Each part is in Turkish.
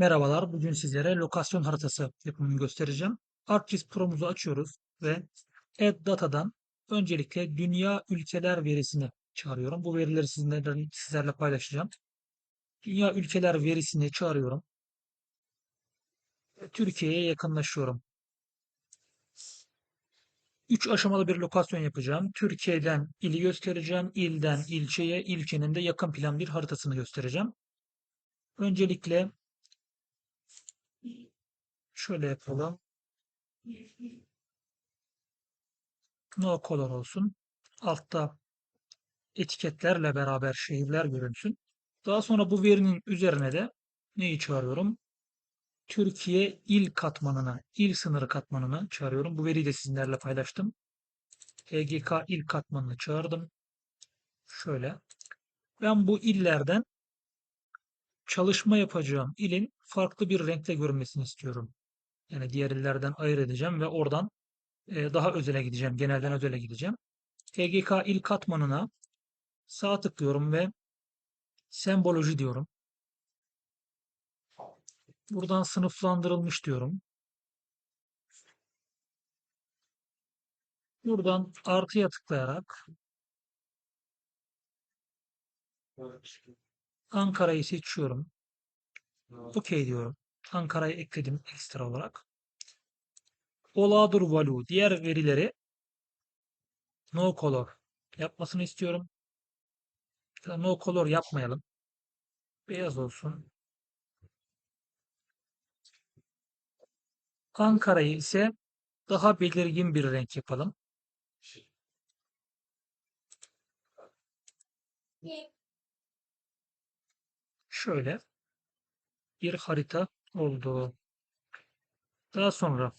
Merhabalar, bugün sizlere lokasyon haritası yapımını göstereceğim. ArcGIS Pro'muzu açıyoruz ve Add Data'dan öncelikle dünya ülkeler verisini çağırıyorum. Bu verileri sizinle, sizlerle paylaşacağım. Dünya ülkeler verisini çağırıyorum. Türkiye'ye yakınlaşıyorum. Üç aşamalı bir lokasyon yapacağım. Türkiye'den ili göstereceğim. İlden ilçeye, ilçenin de yakın plan bir haritasını göstereceğim. Öncelikle Şöyle yapalım. No color olsun. Altta etiketlerle beraber şehirler görünsün. Daha sonra bu verinin üzerine de neyi çağırıyorum? Türkiye il katmanına, il sınırı katmanını çağırıyorum. Bu veriyi de sizinlerle paylaştım. HGK il katmanını çağırdım. Şöyle. Ben bu illerden çalışma yapacağım ilin farklı bir renkte görünmesini istiyorum. Yani diğer illerden ayırt edeceğim ve oradan e, daha özele gideceğim. Genelden özele gideceğim. TGK il katmanına sağ tıklıyorum ve semboloji diyorum. Buradan sınıflandırılmış diyorum. Buradan artıya tıklayarak Ankara'yı seçiyorum. OK diyorum. Ankara'yı ekledim ekstra olarak. Oladur value diğer verileri no color yapmasını istiyorum. No color yapmayalım. Beyaz olsun. Ankara'yı ise daha belirgin bir renk yapalım. Şöyle bir harita oldu. Daha sonra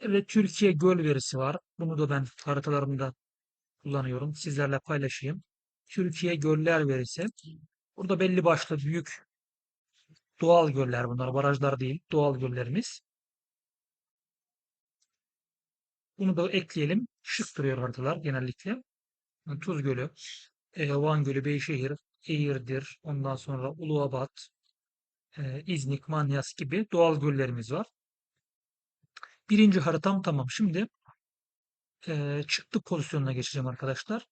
evet Türkiye göl verisi var. Bunu da ben haritalarımda kullanıyorum. Sizlerle paylaşayım. Türkiye göller verisi. Burada belli başlı büyük doğal göller bunlar. Barajlar değil. Doğal göllerimiz. Bunu da ekleyelim. Şık duruyor haritalar genellikle. Tuz Gölü, e, Van Gölü, Beyşehir, Eğirdir, ondan sonra Uluabat, e, İznik, Manyas gibi doğal göllerimiz var. Birinci haritam tamam. Şimdi e, çıktı pozisyonuna geçeceğim arkadaşlar.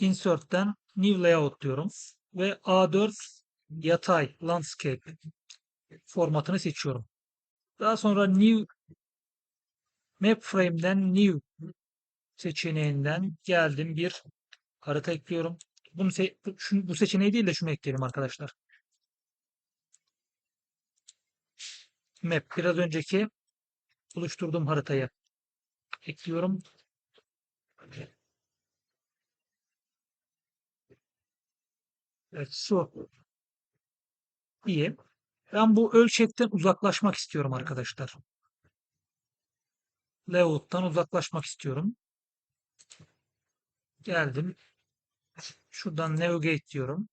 Insert'ten New Layout diyorum ve A4 yatay landscape formatını seçiyorum. Daha sonra New Map Frame'den New seçeneğinden geldim bir harita ekliyorum. Bunu se bu seçeneği değil de şunu ekleyelim arkadaşlar. Map biraz önceki oluşturduğum haritayı ekliyorum. Evet, su. İyi. Ben bu ölçekten uzaklaşmak istiyorum arkadaşlar. Layout'tan uzaklaşmak istiyorum. Geldim. Şuradan navigate diyorum.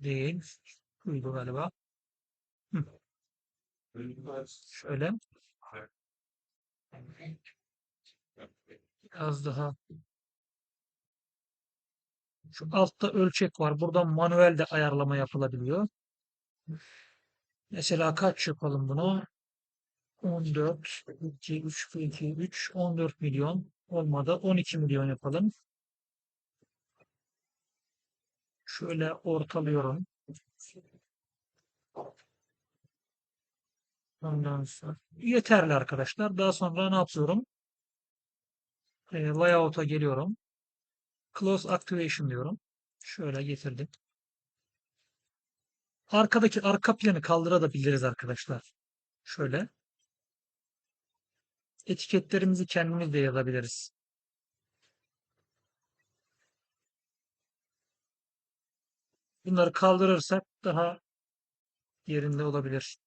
Değil. Buydu galiba. Şöyle. Biraz daha. Şu altta ölçek var. Buradan manuel de ayarlama yapılabiliyor. Mesela kaç yapalım bunu? 14, 2, 3, 2, 3, 14 milyon olmadı. 12 milyon yapalım. Şöyle ortalıyorum. Ondan sonra yeterli arkadaşlar. Daha sonra ne yapıyorum? E, layout'a geliyorum. Close Activation diyorum. Şöyle getirdim. Arkadaki arka planı kaldırabiliriz arkadaşlar. Şöyle. Etiketlerimizi kendimiz de yazabiliriz. Bunları kaldırırsak daha yerinde olabilir.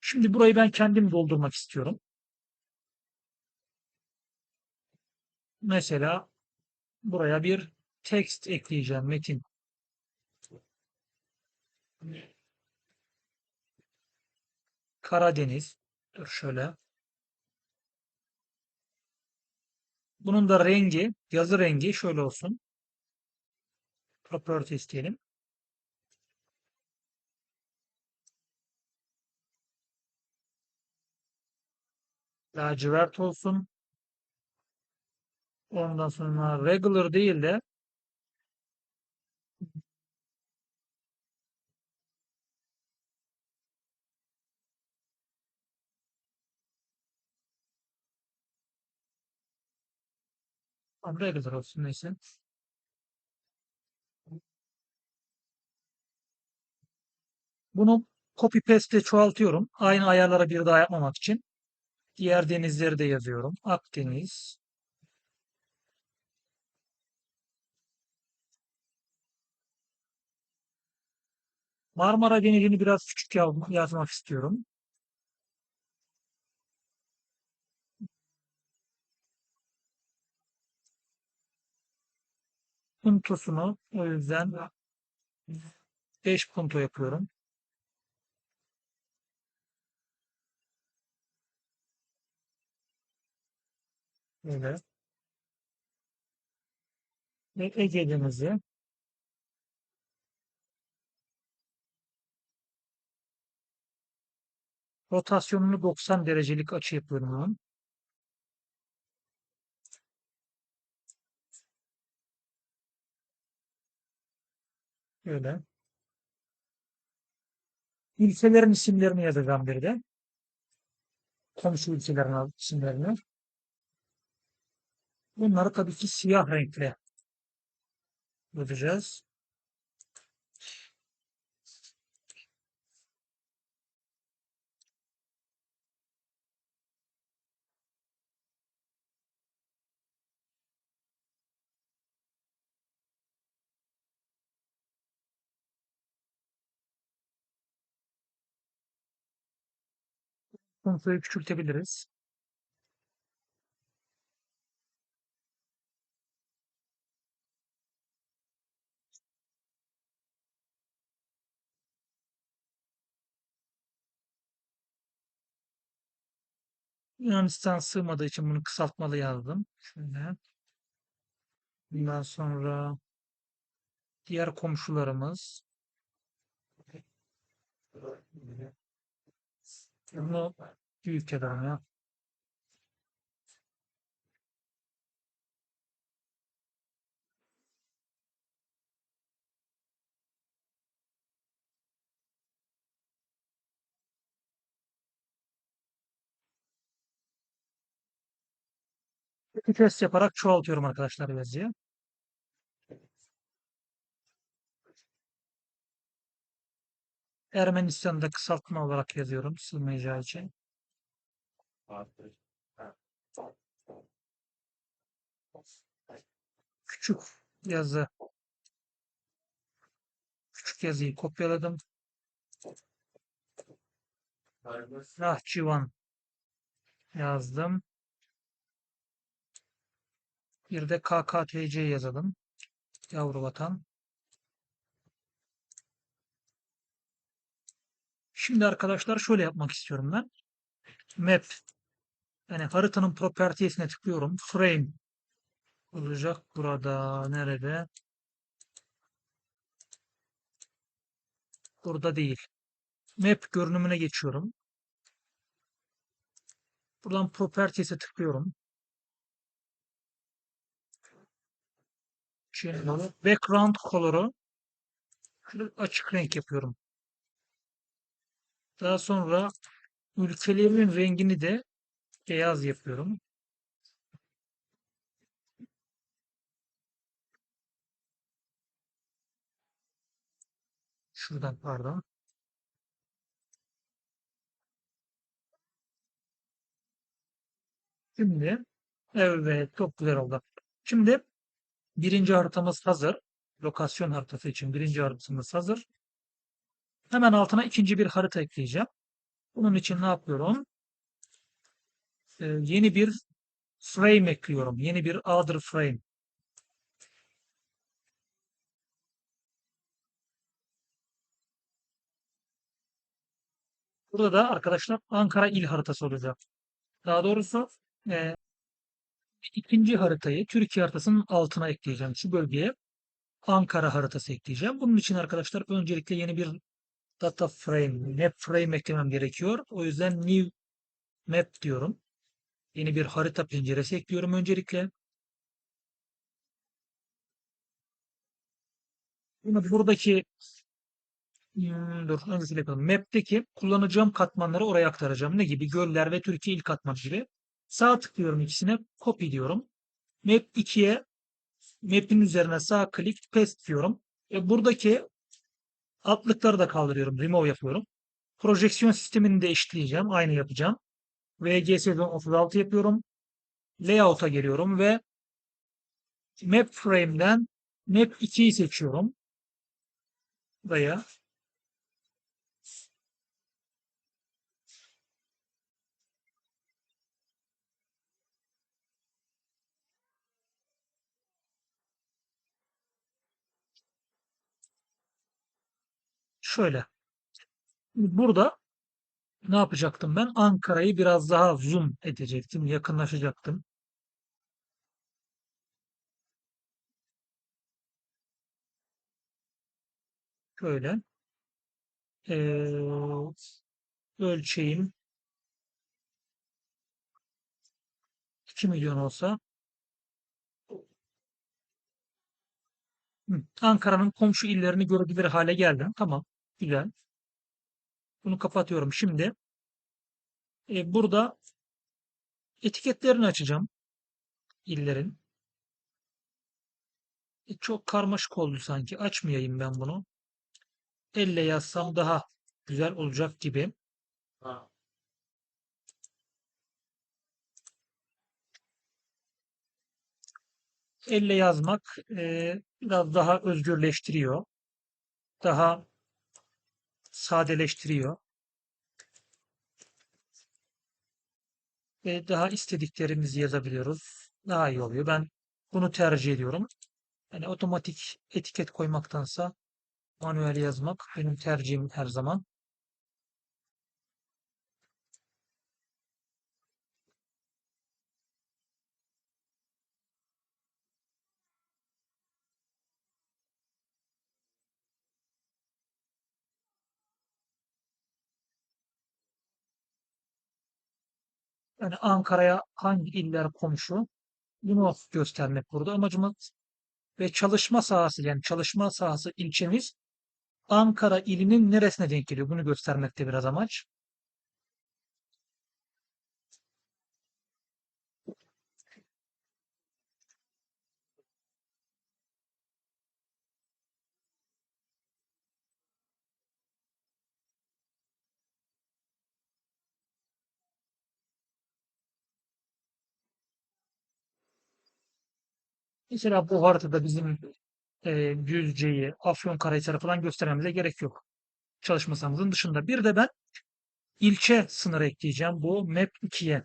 Şimdi burayı ben kendim doldurmak istiyorum. Mesela buraya bir text ekleyeceğim metin. Karadeniz. Dur şöyle. Bunun da rengi, yazı rengi şöyle olsun. Properties diyelim. Lacivert olsun. Ondan sonra regular değil de regular olsun neyse. Bunu copy paste ile çoğaltıyorum. Aynı ayarlara bir daha yapmamak için. Diğer denizleri de yazıyorum. Akdeniz. Marmara Denizi'ni biraz küçük yaz- yazmak istiyorum. Puntosunu o yüzden 5 punto yapıyorum. Böyle. Ve Ege Denizi. Rotasyonunu 90 derecelik açı yapıyorum. Böyle. İlçelerin isimlerini yazacağım bir de. Komşu ülkelerin isimlerini. Bunları tabii ki siyah renkle yazacağız. Puntoyu küçültebiliriz. Yunanistan sığmadığı için bunu kısaltmalı yazdım. Şöyle. Bundan sonra diğer komşularımız bunu büyük ederim ya. Bir test yaparak çoğaltıyorum arkadaşlar yazıyı. Ermenistan'da kısaltma olarak yazıyorum sığmayacağı için. Küçük yazı. Küçük yazıyı kopyaladım. Nahçıvan yazdım. Bir de KKTC yazalım. Yavru vatan. Şimdi arkadaşlar şöyle yapmak istiyorum ben. Map. Yani haritanın propertiesine tıklıyorum. Frame olacak burada. Nerede? Burada değil. Map görünümüne geçiyorum. Buradan properties'e tıklıyorum. Şimdi background color'u açık renk yapıyorum. Daha sonra ülkelerimin rengini de beyaz yapıyorum. Şuradan pardon. Şimdi evet çok güzel oldu. Şimdi birinci haritamız hazır. Lokasyon haritası için birinci haritamız hazır. Hemen altına ikinci bir harita ekleyeceğim. Bunun için ne yapıyorum? Ee, yeni bir frame ekliyorum. Yeni bir other frame. Burada da arkadaşlar Ankara il haritası olacak. Daha doğrusu e, İkinci haritayı Türkiye haritasının altına ekleyeceğim. Şu bölgeye Ankara haritası ekleyeceğim. Bunun için arkadaşlar öncelikle yeni bir data frame, map frame eklemem gerekiyor. O yüzden new map diyorum. Yeni bir harita penceresi ekliyorum öncelikle. Bunu buradaki hmm, dur önce yapalım. Map'teki kullanacağım katmanları oraya aktaracağım. Ne gibi? Göller ve Türkiye ilk katmanı gibi. Sağ tıklıyorum ikisine. Copy diyorum. Map 2'ye map'in üzerine sağ klik paste diyorum. E buradaki altlıkları da kaldırıyorum. Remove yapıyorum. Projeksiyon sistemini de eşitleyeceğim. Aynı yapacağım. VGS'den 36 yapıyorum. Layout'a geliyorum ve Map Frame'den Map 2'yi seçiyorum. Buraya. Şöyle. Burada ne yapacaktım ben? Ankara'yı biraz daha zoom edecektim. Yakınlaşacaktım. Şöyle. Ee, ölçeyim 2 milyon olsa Ankara'nın komşu illerini görebilir hale geldim. Tamam. Güzel. Bunu kapatıyorum. Şimdi e, burada etiketlerini açacağım. illerin. E, çok karmaşık oldu sanki. Açmayayım ben bunu. Elle yazsam daha güzel olacak gibi. Elle yazmak e, biraz daha özgürleştiriyor. Daha sadeleştiriyor. Ve daha istediklerimizi yazabiliyoruz. Daha iyi oluyor. Ben bunu tercih ediyorum. Yani otomatik etiket koymaktansa manuel yazmak benim tercihim her zaman. Yani Ankara'ya hangi iller komşu? Bunu göstermek burada amacımız. Ve çalışma sahası yani çalışma sahası ilçemiz Ankara ilinin neresine denk geliyor? Bunu göstermekte biraz amaç. Mesela bu haritada bizim e, Düzce'yi, Afyonkarahisar'ı falan göstermemize gerek yok. Çalışma sahamızın dışında. Bir de ben ilçe sınırı ekleyeceğim bu map 2'ye.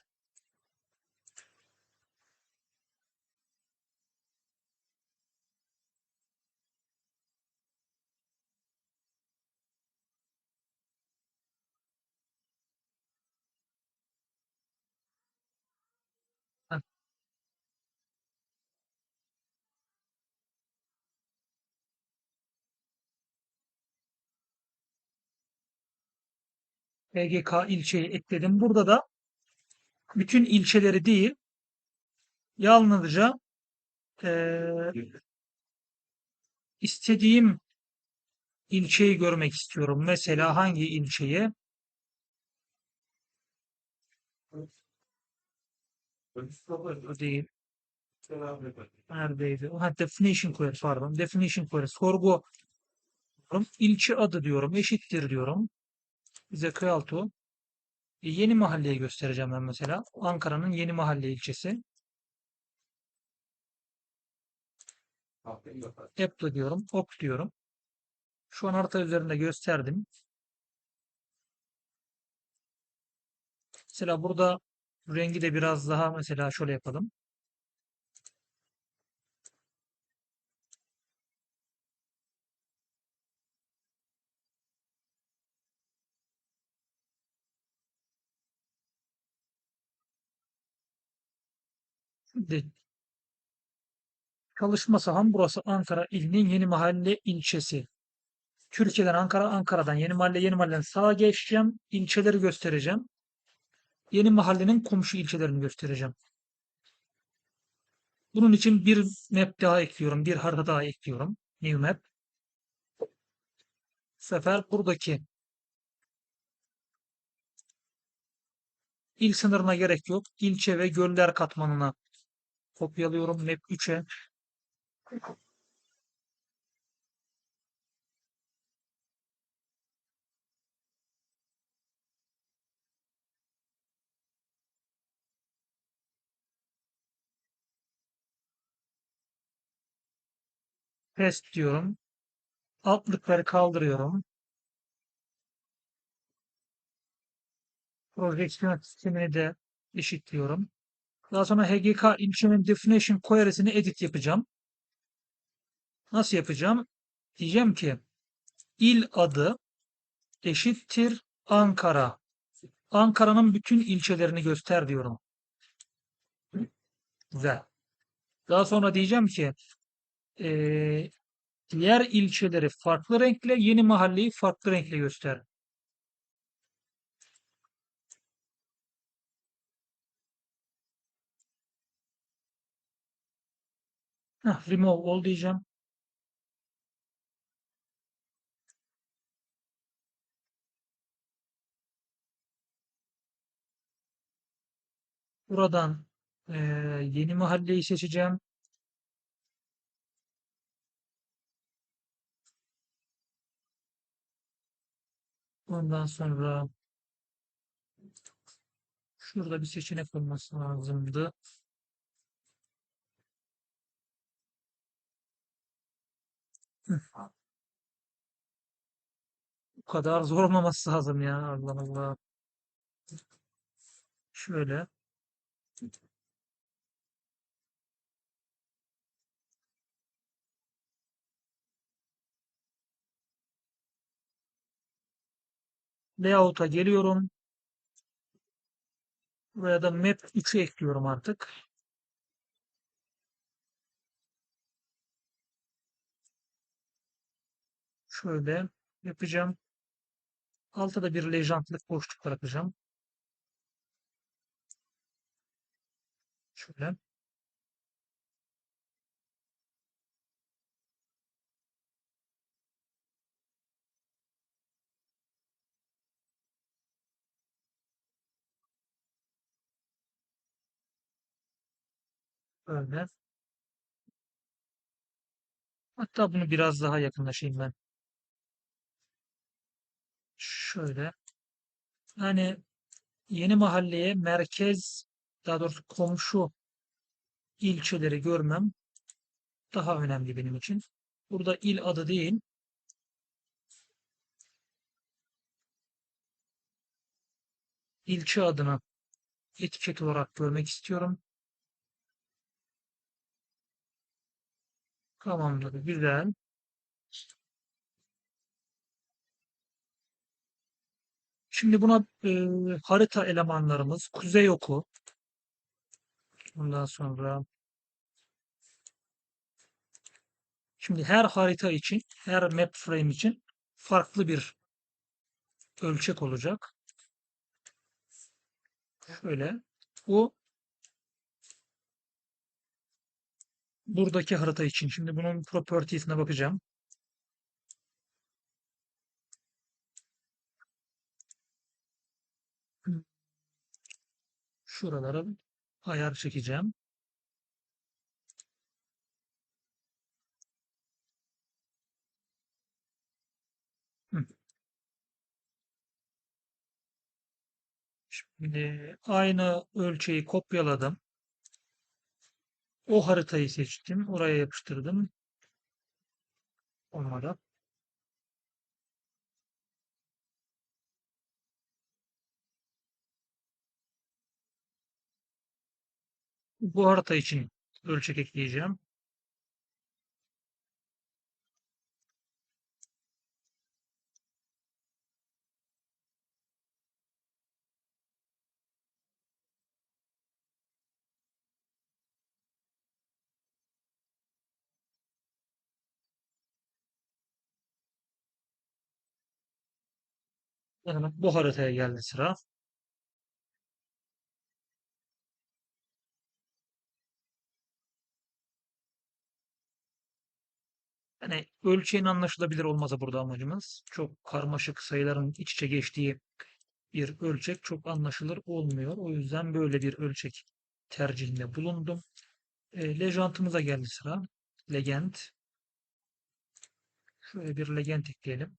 BGK ilçeyi ekledim. Burada da bütün ilçeleri değil yalnızca eee, istediğim ilçeyi görmek istiyorum. Mesela hangi ilçeyi? O değil. Neredeydi? Ha, definition query pardon. Definition query. Sorgu diyorum. İlçe adı diyorum. Eşittir diyorum. Bize to. E, yeni mahalleyi göstereceğim ben mesela. Ankara'nın yeni mahalle ilçesi. Apply diyorum. Ok diyorum. Şu an harita üzerinde gösterdim. Mesela burada rengi de biraz daha mesela şöyle yapalım. Şimdi çalışma saham burası Ankara ilinin Yeni Mahalle ilçesi. Türkiye'den Ankara, Ankara'dan Yeni Mahalle, Yeni Mahalle'den sağa geçeceğim. İlçeleri göstereceğim. Yeni Mahallenin komşu ilçelerini göstereceğim. Bunun için bir map daha ekliyorum. Bir harita daha ekliyorum. New map. Sefer buradaki il sınırına gerek yok. İlçe ve göller katmanına kopyalıyorum. Map 3'e. Test diyorum. Altlıkları kaldırıyorum. Projeksiyon sistemini de eşitliyorum. Daha sonra HGK Instrument Definition Query'sini edit yapacağım. Nasıl yapacağım? Diyeceğim ki il adı eşittir Ankara. Ankara'nın bütün ilçelerini göster diyorum. Güzel. Daha sonra diyeceğim ki eee, diğer ilçeleri farklı renkle, yeni mahalleyi farklı renkle göster. Heh, remove all diyeceğim. Buradan eee, yeni mahalleyi seçeceğim. Ondan sonra şurada bir seçenek olması lazımdı. Bu kadar zor olmaması lazım ya. Allah Allah. Şöyle. Layout'a geliyorum. Buraya da map 3'ü ekliyorum artık. Şöyle yapacağım. Altta da bir lejantlık boşluk bırakacağım. Şöyle. Böyle. Hatta bunu biraz daha yakınlaşayım ben. Şöyle. Yani yeni mahalleye merkez daha doğrusu komşu ilçeleri görmem daha önemli benim için. Burada il adı değil ilçe adını etiket olarak görmek istiyorum. Tamamdır. Güzel. Şimdi buna e, harita elemanlarımız kuzey oku. Ondan sonra şimdi her harita için, her map frame için farklı bir ölçek olacak. Şöyle. Bu buradaki harita için. Şimdi bunun properties'ine bakacağım. Şuralara ayar çekeceğim. Şimdi aynı ölçeği kopyaladım. O haritayı seçtim. Oraya yapıştırdım. Olmadı. Bu harita için ölçek ekleyeceğim. Yani bu haritaya geldi sıra. Yani ölçeğin anlaşılabilir olmasa burada amacımız. Çok karmaşık sayıların iç içe geçtiği bir ölçek çok anlaşılır olmuyor. O yüzden böyle bir ölçek tercihinde bulundum. E, Legant'ımıza geldi sıra. Legend. Şöyle bir legend ekleyelim.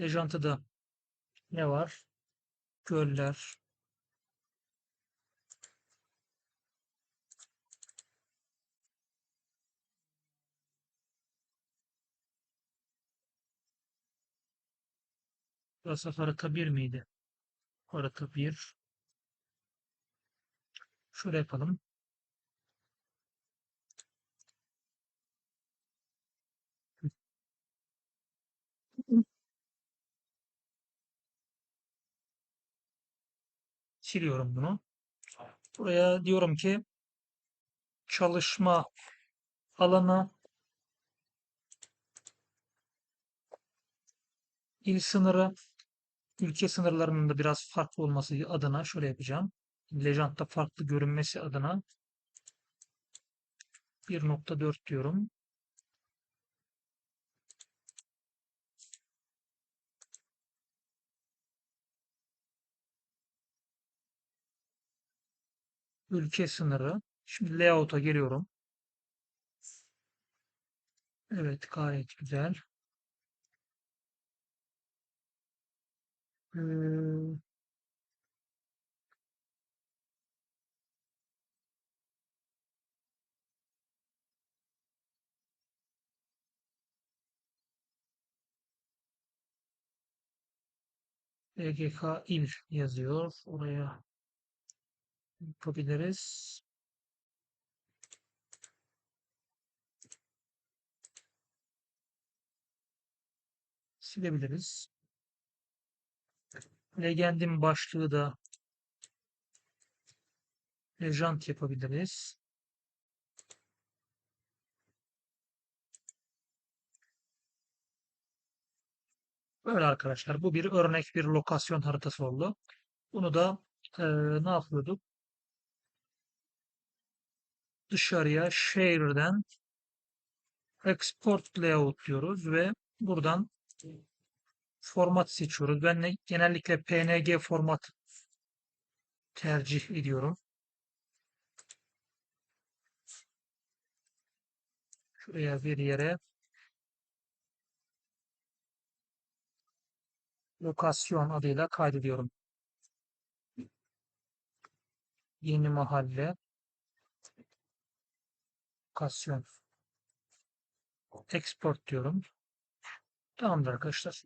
Legant'ı da ne var? Göller. Burası harita 1 miydi? Harita 1. Şöyle yapalım. Siliyorum bunu. Buraya diyorum ki çalışma alanı il sınırı ülke sınırlarının da biraz farklı olması adına şöyle yapacağım. Legend'da farklı görünmesi adına 1.4 diyorum. Ülke sınırı. Şimdi layout'a geliyorum. Evet gayet güzel. Ee, EGK il yazıyor. Oraya yapabiliriz. Silebiliriz. Legend'in başlığı da Legend yapabiliriz. Böyle arkadaşlar. Bu bir örnek bir lokasyon haritası oldu. Bunu da e, ne yapıyorduk? Dışarıya share'den export layout diyoruz ve buradan format seçiyoruz. Ben genellikle PNG format tercih ediyorum. Şuraya bir yere lokasyon adıyla kaydediyorum. Yeni mahalle lokasyon export diyorum. Tamamdır arkadaşlar.